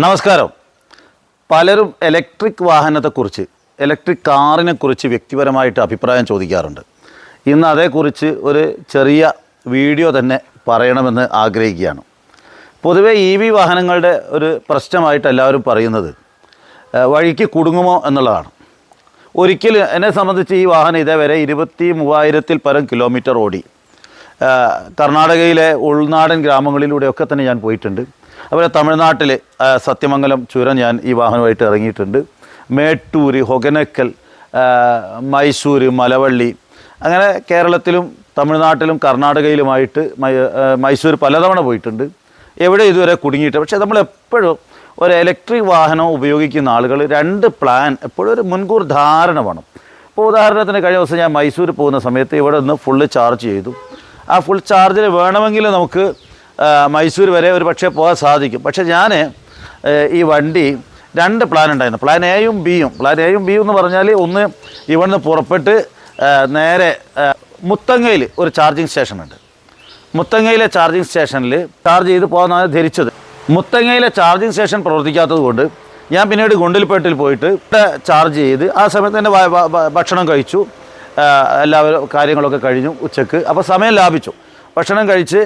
നമസ്കാരം. പലരും electric വാഹനത്തെക്കുറിച്ച് electric കാറിനെക്കുറിച്ച് വ്യക്തിപരമായിട്ട് അഭിപ്രായം ചോദിക്കാറുണ്ട്. ഇന്ന് അതേക്കുറിച്ച് ഒരു ചെറിയ വീഡിയോ തന്നെ പറയണമെന്ന് ആഗ്രഹിക്കുകയാണ്. പൊതുവേ ഇ വി വാഹനങ്ങളുടെ ഒരു പ്രശ്നമായിട്ട് എല്ലാവരും പറയുന്നത് വഴിക്ക് കുടുങ്ങുമോ എന്നുള്ളതാണ്. ഒരിക്കലും എന്നെ സംബന്ധിച്ച് ഈ വാഹനം ഇതേവരെ ഇരുപത്തി മൂവായിരത്തിൽ പരം കിലോമീറ്റർ ഓടി. കർണാടകയിലെ ഉൾനാടൻ ഗ്രാമങ്ങളിലൂടെയൊക്കെ തന്നെ ഞാൻ പോയിട്ടുണ്ട്. അതുപോലെ തമിഴ്നാട്ടിൽ സത്യമംഗലം ചുരം ഞാൻ ഈ വാഹനമായിട്ട് ഇറങ്ങിയിട്ടുണ്ട്. മേട്ടൂർ ഹൊഗനക്കൽ മൈസൂർ മലവള്ളി അങ്ങനെ കേരളത്തിലും തമിഴ്നാട്ടിലും കർണാടകയിലുമായിട്ട് മൈസൂർ പലതവണ പോയിട്ടുണ്ട്. എവിടെ ഇതുവരെ കുടുങ്ങിയിട്ട് പക്ഷേ നമ്മൾ എപ്പോഴും ഒരു ഇലക്ട്രിക് വാഹനം ഉപയോഗിക്കുന്ന ആളുകൾ രണ്ട് പ്ലാൻ എപ്പോഴും ഒരു മുൻകൂർ ധാരണ വേണം. ഇപ്പോൾ ഉദാഹരണത്തിന് കഴിഞ്ഞ ദിവസം ഞാൻ മൈസൂർ പോകുന്ന സമയത്ത് ഇവിടെ നിന്ന് ഫുള്ള് ചാർജ് ചെയ്തു. ആ ഫുൾ ചാർജിൽ വേണമെങ്കിൽ നമുക്ക് മൈസൂർ വരെ ഒരു പക്ഷേ പോകാൻ സാധിക്കും. പക്ഷേ ഞാൻ ഈ വണ്ടി രണ്ട് പ്ലാൻ ഉണ്ടായിരുന്നു. പ്ലാൻ എയും ബിയും പ്ലാൻ എയും ബിയും എന്ന് പറഞ്ഞാൽ ഒന്ന് ഇവിടുന്ന് പുറപ്പെട്ട് നേരെ മുത്തങ്ങയിൽ ഒരു ചാർജിങ് സ്റ്റേഷൻ ഉണ്ട്. മുത്തങ്ങയിലെ ചാർജിങ് സ്റ്റേഷനിൽ ചാർജ് ചെയ്ത് പോകാനാണ് ധരിച്ചത്. മുത്തങ്ങയിലെ ചാർജിങ് സ്റ്റേഷൻ പ്രവർത്തിക്കാത്തത് കൊണ്ട് ഞാൻ പിന്നീട് ഗുണ്ടിൽപേട്ടിൽ പോയിട്ട് ചാർജ് ചെയ്ത് ആ സമയത്ത് തന്നെ ഭക്ഷണം കഴിച്ചു. എല്ലാവരും കാര്യങ്ങളൊക്കെ കഴിഞ്ഞു ഉച്ചയ്ക്ക്. അപ്പോൾ സമയം ലാഭിച്ചു. ഭക്ഷണം കഴിച്ച്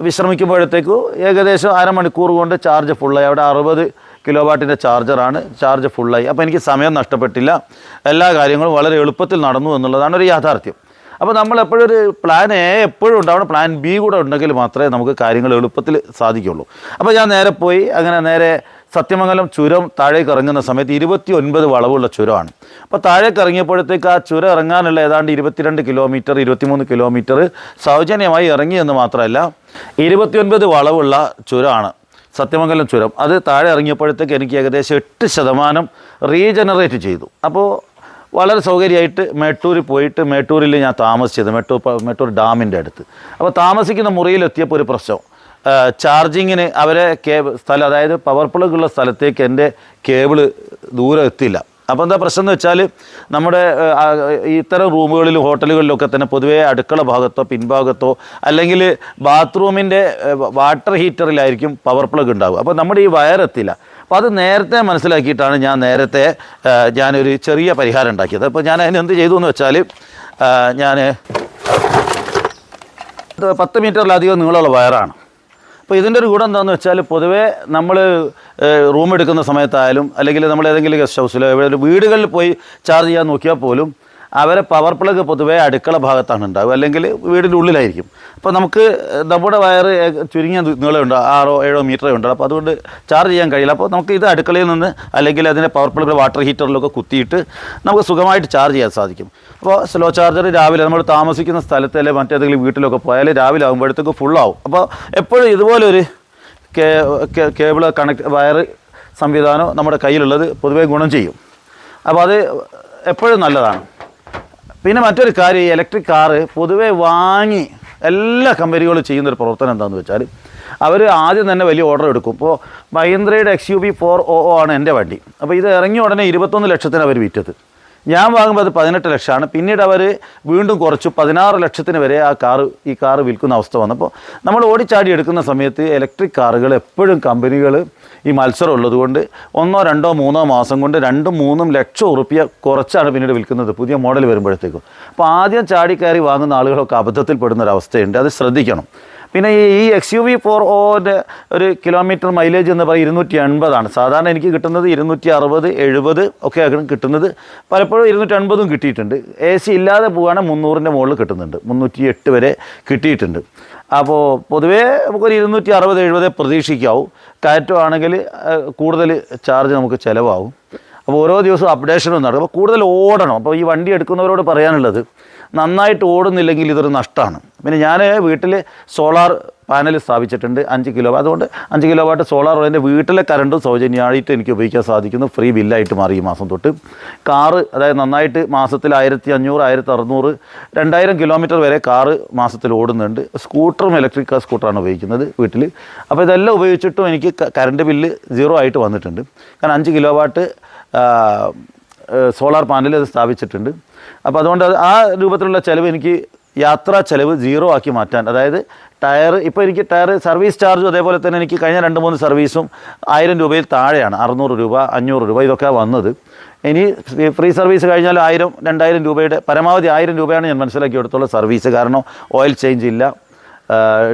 വിശ്രമിക്കുമ്പോഴത്തേക്കു ഏകദേശം അരമണിക്കൂർ കൊണ്ട് ചാർജ് ഫുള്ളായി അവിടെ അറുപത് കിലോ വാട്ടിന്റെ ചാർജറാണ് ചാർജ് ഫുള്ളായി അപ്പോൾ എനിക്ക് സമയം നഷ്ടപ്പെട്ടില്ല. എല്ലാ കാര്യങ്ങളും വളരെ എളുപ്പത്തിൽ നടന്നു എന്നുള്ളതാണ് ഒരു യാഥാർത്ഥ്യം. അപ്പോൾ നമ്മൾ എപ്പോഴും ഒരു പ്ലാൻ എ എപ്പോഴും ഉണ്ടാവണം. പ്ലാൻ ബി കൂടെ ഉണ്ടെങ്കിൽ മാത്രമേ നമുക്ക് കാര്യങ്ങൾ എളുപ്പത്തിൽ സാധിക്കുള്ളൂ. അപ്പോൾ ഞാൻ നേരെ പോയി. അങ്ങനെ നേരെ സത്യമംഗലം ചുരം താഴേക്ക് ഇറങ്ങുന്ന സമയത്ത് ഇരുപത്തി ഒൻപത് വളവുള്ള ചുരമാണ്. അപ്പോൾ താഴേക്ക് ഇറങ്ങിയപ്പോഴത്തേക്ക് ആ ചുരം ഇറങ്ങാനുള്ള ഏതാണ്ട് ഇരുപത്തിരണ്ട് കിലോമീറ്റർ ഇരുപത്തിമൂന്ന് കിലോമീറ്റർ സൗജന്യമായി ഇറങ്ങി എന്ന് മാത്രമല്ല ഇരുപത്തിയൊൻപത് വളവുള്ള ചുരമാണ് സത്യമംഗലം ചുരം. അത് താഴെ ഇറങ്ങിയപ്പോഴത്തേക്ക് എനിക്ക് ഏകദേശം എട്ട് ശതമാനം റീജനറേറ്റ് ചെയ്തു. അപ്പോൾ വളരെ സൗകര്യമായിട്ട് മേട്ടൂരിൽ പോയിട്ട് മേട്ടൂരിൽ ഞാൻ താമസിച്ചത് മേട്ടൂർ മേട്ടൂർ ഡാമിന്റെ അടുത്ത്. അപ്പോൾ താമസിക്കുന്ന മുറിയിലെത്തിയപ്പോൾ ഒരു പ്രശ്നം. ചാർജിങ്ങിന് അവരെ കേബിൾ സ്ഥലം അതായത് പവർ പ്ലഗ് ഉള്ള സ്ഥലത്തേക്ക് എന്റെ കേബിൾ ദൂരെ എത്തില്ല അപ്പോൾ എന്താ പ്രശ്നം എന്ന് വെച്ചാൽ നമ്മുടെ ഇത്തരം റൂമുകളിലും ഹോട്ടലുകളിലൊക്കെ തന്നെ പൊതുവേ അടുക്കള ഭാഗത്തോ പിൻഭാഗത്തോ അല്ലെങ്കിൽ ബാത്റൂമിന്റെ വാട്ടർ ഹീറ്ററിലായിരിക്കും പവർ പ്ലഗ് ഉണ്ടാവുക. അപ്പോൾ നമ്മുടെ ഈ വയർ എത്തില്ല അപ്പോൾ അത് നേരത്തെ മനസ്സിലാക്കിയിട്ടാണ് ഞാൻ നേരത്തെ ഞാനൊരു ചെറിയ പരിഹാരം ഉണ്ടാക്കിയത്. അപ്പോൾ ഞാൻ അതിന് എന്ത് ചെയ്തു എന്ന് വെച്ചാൽ ഞാൻ പത്ത് മീറ്ററിലധികം നീളമുള്ള വയറാണ് അപ്പോൾ ഇതിന്റെ ഒരു ഗുണം എന്താണെന്ന് വെച്ചാൽ പൊതുവേ നമ്മൾ റൂം എടുക്കുന്ന സമയത്തായാലും അല്ലെങ്കിൽ നമ്മൾ ഏതെങ്കിലും ഗസ്റ്റ് ഹൗസിലോ എവിടെ വീടുകളിൽ പോയി ചാർജ് ചെയ്യാൻ നോക്കിയാൽ പോലും അവരെ പവർ പ്ലഗ് പൊതുവേ അടുക്കള ഭാഗത്താണ് ഉണ്ടാവുക. അല്ലെങ്കിൽ വീടിന്റെ ഉള്ളിലായിരിക്കും. അപ്പോൾ നമുക്ക് നമ്മുടെ വയറ് ചുരുങ്ങിയ നീളമുണ്ട് ആറോ ഏഴോ മീറ്ററേ ഉണ്ടോ അപ്പോൾ അതുകൊണ്ട് ചാർജ് ചെയ്യാൻ കഴിയില്ല. അപ്പോൾ നമുക്ക് ഇത് അടുക്കളയിൽ നിന്ന് അല്ലെങ്കിൽ അതിന്റെ പവർ പ്ലഗ് വാട്ടർ ഹീറ്ററിലൊക്കെ കുത്തിയിട്ട് നമുക്ക് സുഖമായിട്ട് ചാർജ് ചെയ്യാൻ സാധിക്കും. അപ്പോൾ സ്ലോ ചാർജർ രാവിലെ നമ്മൾ താമസിക്കുന്ന സ്ഥലത്ത് അല്ലെങ്കിൽ മറ്റേതെങ്കിലും വീട്ടിലൊക്കെ പോയാൽ രാവിലെ ആകുമ്പോഴത്തേക്ക് ഫുള്ളാവും അപ്പോൾ എപ്പോഴും ഇതുപോലൊരു കേബിൾ കണക്ട് വയർ സംവിധാനം നമ്മുടെ കയ്യിലുള്ളത് പൊതുവേ ഗുണം ചെയ്യും. അപ്പോൾ അത് എപ്പോഴും നല്ലതാണ്. പിന്നെ മറ്റൊരു കാര്യം ഈ ഇലക്ട്രിക് കാറ് പൊതുവെ വാങ്ങി എല്ലാ കമ്പനികളും ചെയ്യുന്നൊരു പ്രവർത്തനം എന്താണെന്ന് വെച്ചാൽ അവർ ആദ്യം തന്നെ വലിയ ഓർഡർ എടുക്കും. ഇപ്പോൾ മഹീന്ദ്രയുടെ X U V four O O ആണ് എന്റെ വണ്ടി. അപ്പോൾ ഇത് ഇറങ്ങിയ ഉടനെ ഇരുപത്തൊന്ന് ലക്ഷത്തിന് അവർ വിറ്റത്. ഞാൻ വാങ്ങുമ്പോൾ അത് പതിനെട്ട് ലക്ഷമാണ്. പിന്നീട് അവർ വീണ്ടും കുറച്ചു പതിനാറ് ലക്ഷത്തിന് വരെ ആ കാറ് ഈ കാറ് വിൽക്കുന്ന അവസ്ഥ വന്നപ്പോൾ നമ്മൾ ഓടിച്ചാടി എടുക്കുന്ന സമയത്ത് ഇലക്ട്രിക് കാറുകൾ എപ്പോഴും കമ്പനികൾ ഈ മത്സരം ഉള്ളതുകൊണ്ട് ഒന്നോ രണ്ടോ മൂന്നോ മാസം കൊണ്ട് രണ്ടും മൂന്നും ലക്ഷം ഉറുപ്പ്യ കുറച്ചാണ് പിന്നീട് വിൽക്കുന്നത്. പുതിയ മോഡൽ വരുമ്പോഴത്തേക്കും. അപ്പോൾ ആദ്യം ചാടി കയറി വാങ്ങുന്ന ആളുകളൊക്കെ അബദ്ധത്തിൽ പെടുന്ന ഒരു അവസ്ഥയുണ്ട് അത് ശ്രദ്ധിക്കണം. പിന്നെ ഈ എക്സ് യു വി ഫോർ ഓന്റെ ഒരു കിലോമീറ്റർ മൈലേജ് എന്ന് പറയുന്നത് ഇരുന്നൂറ്റി എൺപതാണ് സാധാരണ എനിക്ക് കിട്ടുന്നത് ഇരുന്നൂറ്റി അറുപത് എഴുപത് ഒക്കെ കിട്ടുന്നത്. പലപ്പോഴും ഇരുന്നൂറ്റി എൺപതും കിട്ടിയിട്ടുണ്ട്. എ സി ഇല്ലാതെ പോവുകയാണെങ്കിൽ മുന്നൂറിന്റെ മുകളിൽ കിട്ടുന്നുണ്ട്. മുന്നൂറ്റി എട്ട് വരെ കിട്ടിയിട്ടുണ്ട്. അപ്പോൾ പൊതുവേ നമുക്കൊരു ഇരുന്നൂറ്റി അറുപത് എഴുപത് പ്രതീക്ഷിക്കാവും. കയറ്റമാണെങ്കിൽ കൂടുതൽ ചാർജ് നമുക്ക് ചിലവാകും. അപ്പോൾ ഓരോ ദിവസവും അപ്ഡേഷനും നടക്കും. അപ്പോൾ കൂടുതൽ ഓടണം. അപ്പോൾ ഈ വണ്ടി എടുക്കുന്നവരോട് പറയാനുള്ളത് നന്നായിട്ട് ഓടുന്നില്ലെങ്കിൽ ഇതൊരു നഷ്ടമാണ്. പിന്നെ ഞാൻ വീട്ടിൽ സോളാർ പാനൽ സ്ഥാപിച്ചിട്ടുണ്ട് അഞ്ച് കിലോ അതുകൊണ്ട് അഞ്ച് കിലോ വാട്ട് സോളാർ എന്റെ വീട്ടിലെ കറണ്ടും സൗജന്യമായിട്ട് എനിക്ക് ഉപയോഗിക്കാൻ സാധിക്കുന്നു. ഫ്രീ ബില്ലായിട്ട് മാറി ഈ മാസം തൊട്ട്. കാറ് അതായത് നന്നായിട്ട് മാസത്തിൽ ആയിരത്തി അഞ്ഞൂറ് ആയിരത്തി അറുന്നൂറ് രണ്ടായിരം കിലോമീറ്റർ വരെ കാറ് മാസത്തിൽ ഓടുന്നുണ്ട്. സ്കൂട്ടറും ഇലക്ട്രിക് സ്കൂട്ടറാണ് ഉപയോഗിക്കുന്നത് വീട്ടിൽ അപ്പോൾ ഇതെല്ലാം ഉപയോഗിച്ചിട്ടും എനിക്ക് കറണ്ട് ബില്ല് സീറോ ആയിട്ട് വന്നിട്ടുണ്ട്. കാരണം അഞ്ച് കിലോ വാട്ട് സോളാർ പാനൽ അത് സ്ഥാപിച്ചിട്ടുണ്ട്. അപ്പോൾ അതുകൊണ്ട് ആ രൂപത്തിലുള്ള ചിലവ് എനിക്ക് യാത്രാ ചെലവ് സീറോ ആക്കി മാറ്റാൻ. അതായത് ടയർ ഇപ്പോൾ എനിക്ക് ടയർ സർവീസ് ചാർജും അതേപോലെ തന്നെ എനിക്ക് കഴിഞ്ഞ രണ്ട് മൂന്ന് സർവീസും ആയിരം രൂപയിൽ താഴെയാണ്. അറുന്നൂറ് രൂപ അഞ്ഞൂറ് രൂപ ഇതൊക്കെ വന്നത്. ഇനി ഫ്രീ സർവീസ് കഴിഞ്ഞാൽ ആയിരം രണ്ടായിരം രൂപയുടെ പരമാവധി ആയിരം രൂപയാണ് ഞാൻ മനസ്സിലാക്കി കൊടുത്തുള്ള സർവീസ്. കാരണം ഓയിൽ ചേഞ്ച് ഇല്ല.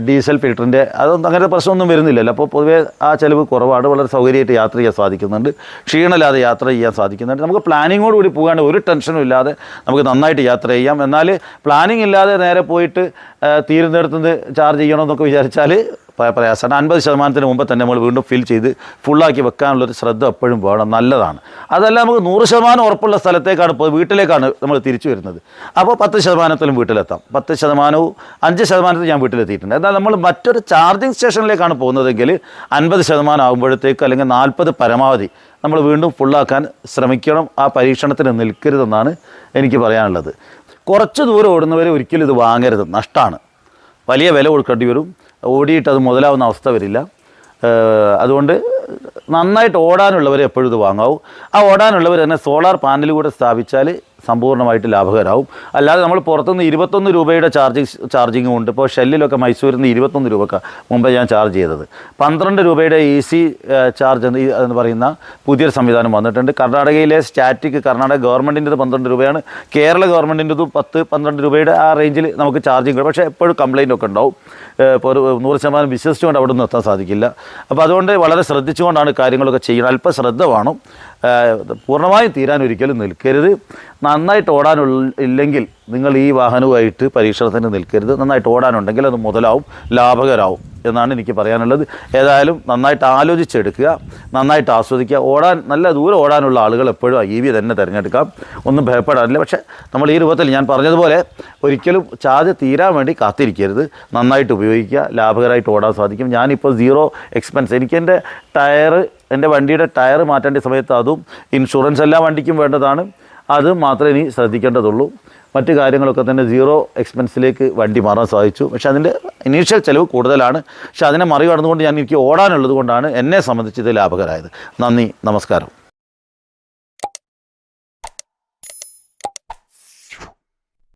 ഡീസൽ ഫിൽറ്ററിന്റെ അതൊന്നും അങ്ങനത്തെ പ്രശ്നമൊന്നും വരുന്നില്ലല്ലോ. അപ്പോൾ പൊതുവേ ആ ചിലവ് കുറവാണ്. വളരെ സൗകര്യമായിട്ട് യാത്ര ചെയ്യാൻ സാധിക്കുന്നുണ്ട്. ക്ഷീണമില്ലാതെ യാത്ര ചെയ്യാൻ സാധിക്കുന്നുണ്ട്. നമുക്ക് പ്ലാനിങ്ങോട് കൂടി പോകാണ്ട് ഒരു ടെൻഷനും ഇല്ലാതെ നമുക്ക് നന്നായിട്ട് യാത്ര ചെയ്യാം. എന്നാൽ പ്ലാനിങ് ഇല്ലാതെ നേരെ പോയിട്ട് തീരുന്നിടത്തുനിന്ന് തീരുന്നിടത്ത് നിന്ന് ചാർജ് ചെയ്യണമെന്നൊക്കെ വിചാരിച്ചാൽ പ്രയാസമാണ്. അൻപത് ശതമാനത്തിന് മുമ്പ് തന്നെ നമ്മൾ വീണ്ടും ഫിൽ ചെയ്ത് ഫുള്ളാക്കി വെക്കാനുള്ളൊരു ശ്രദ്ധ എപ്പോഴും വേണം. നല്ലതാണ്. അതല്ല നമുക്ക് നൂറ് ശതമാനം ഉറപ്പുള്ള സ്ഥലത്തേക്കാണ് ഇപ്പോൾ വീട്ടിലേക്കാണ് നമ്മൾ തിരിച്ചു വരുന്നത്. അപ്പോൾ പത്ത് ശതമാനത്തിലും വീട്ടിലെത്താം. പത്ത് ശതമാനവും അഞ്ച് ശതമാനത്തിൽ ഞാൻ വീട്ടിലെത്തിയിട്ടുണ്ട്. എന്നാൽ നമ്മൾ മറ്റൊരു ചാർജിങ് സ്റ്റേഷനിലേക്കാണ് പോകുന്നതെങ്കിൽ അൻപത് ശതമാനം ആകുമ്പോഴത്തേക്ക് അല്ലെങ്കിൽ നാൽപ്പത് പരമാവധി നമ്മൾ വീണ്ടും ഫുള്ളാക്കാൻ ശ്രമിക്കണം. ആ പരീക്ഷണത്തിന് നിൽക്കരുതെന്നാണ് എനിക്ക് പറയാനുള്ളത്. കുറച്ച് ദൂരം ഓടുന്നവരെ ഒരിക്കലും ഇത് വാങ്ങരുത്. നഷ്ടമാണ് വലിയ വില കൊടുക്കേണ്ടി വരും. ഓടിയിട്ട് അത് മുതലാവുന്ന അവസ്ഥ വരില്ല. അതുകൊണ്ട് നന്നായിട്ട് ഓടാനുള്ളവർ എപ്പോഴും ഇത് വാങ്ങാവും. ആ ഓടാനുള്ളവർ തന്നെ സോളാർ പാനൽ കൂടെ സ്ഥാപിച്ചാൽ സമ്പൂർണമായിട്ട് ലാഭകരമാവും അല്ലാതെ നമ്മൾ പുറത്തുനിന്ന് ഇരുപത്തൊന്ന് രൂപയുടെ ചാർജിങ് ചാർജിങ്ങും ഉണ്ട്. ഇപ്പോൾ ഷെല്ലിലൊക്കെ മൈസൂരിൽ നിന്ന് ഇരുപത്തൊന്ന് രൂപക്ക് മുമ്പേ ഞാൻ ചാർജ് ചെയ്തത്. പന്ത്രണ്ട് രൂപയുടെ എ സി ചാർജ് എന്ന് എന്ന് പറയുന്ന പുതിയൊരു സംവിധാനം വന്നിട്ടുണ്ട്. കർണാടകയിലെ സ്റ്റാറ്റിക് കർണാടക ഗവൺമെന്റിന്റെത് പന്ത്രണ്ട് രൂപയാണ്. കേരള ഗവൺമെന്റിന്റെതും പത്ത് പന്ത്രണ്ട് രൂപയുടെ ആ റേഞ്ചിൽ നമുക്ക് ചാർജിങ് കിട്ടും പക്ഷേ എപ്പോഴും കംപ്ലയിന്റ് ഒക്കെ ഉണ്ടാവും. ഇപ്പോൾ ഒരു നൂറ് ശതമാനം വിശ്വസിച്ചുകൊണ്ട് അവിടെ നിന്ന് എത്താൻ സാധിക്കില്ല. അപ്പോൾ അതുകൊണ്ട് വളരെ ശ്രദ്ധിച്ചുകൊണ്ടാണ് കാര്യങ്ങളൊക്കെ ചെയ്യുന്നത്. അല്പം ശ്രദ്ധ വേണം. പൂർണമായും തീരാൻ ഒരിക്കലും നിൽക്കരുത്. നന്നായിട്ട് ഓടാനുള്ള ഇല്ലെങ്കിൽ നിങ്ങൾ ഈ വാഹനവുമായിട്ട് പരീക്ഷണത്തിന് നിൽക്കരുത്. നന്നായിട്ട് ഓടാനുണ്ടെങ്കിൽ അത് മുതലാവും ലാഭകരാവും എന്നാണ് എനിക്ക് പറയാനുള്ളത്. ഏതായാലും നന്നായിട്ട് ആലോചിച്ചെടുക്കുക നന്നായിട്ട് ആസ്വദിക്കുക. ഓടാൻ നല്ല ദൂരം ഓടാനുള്ള ആളുകൾ എപ്പോഴും ഐ വി തന്നെ തിരഞ്ഞെടുക്കാം. ഒന്നും ഭയപ്പെടാനില്ല പക്ഷേ നമ്മൾ ഈ രൂപത്തിൽ ഞാൻ പറഞ്ഞതുപോലെ ഒരിക്കലും ചാർജ് തീരാൻ വേണ്ടി കാത്തിരിക്കരുത്. നന്നായിട്ട് ഉപയോഗിക്കുക ലാഭകരമായിട്ട് ഓടാൻ സാധിക്കും. ഞാനിപ്പോൾ സീറോ എക്സ്പെൻസ് എനിക്കെന്റെ ടയർ എന്റെ വണ്ടിയുടെ ടയർ മാറ്റേണ്ട സമയത്ത് അതും ഇൻഷുറൻസ് എല്ലാ വണ്ടിക്കും വേണ്ടതാണ്. അത് മാത്രമേ ഇനി ശ്രദ്ധിക്കേണ്ടതുള്ളൂ. മറ്റ് കാര്യങ്ങളൊക്കെ തന്നെ സീറോ എക്സ്പെൻസിലേക്ക് വണ്ടി മാറാൻ സാധിച്ചു. പക്ഷേ അതിന്റെ ഇനീഷ്യൽ ചിലവ് കൂടുതലാണ്. പക്ഷേ അതിനെ മറികടന്നുകൊണ്ട് ഞാൻ എനിക്ക് ഓടാനുള്ളത് കൊണ്ടാണ് എന്നെ സംബന്ധിച്ച് ഇത് നന്ദി നമസ്കാരം.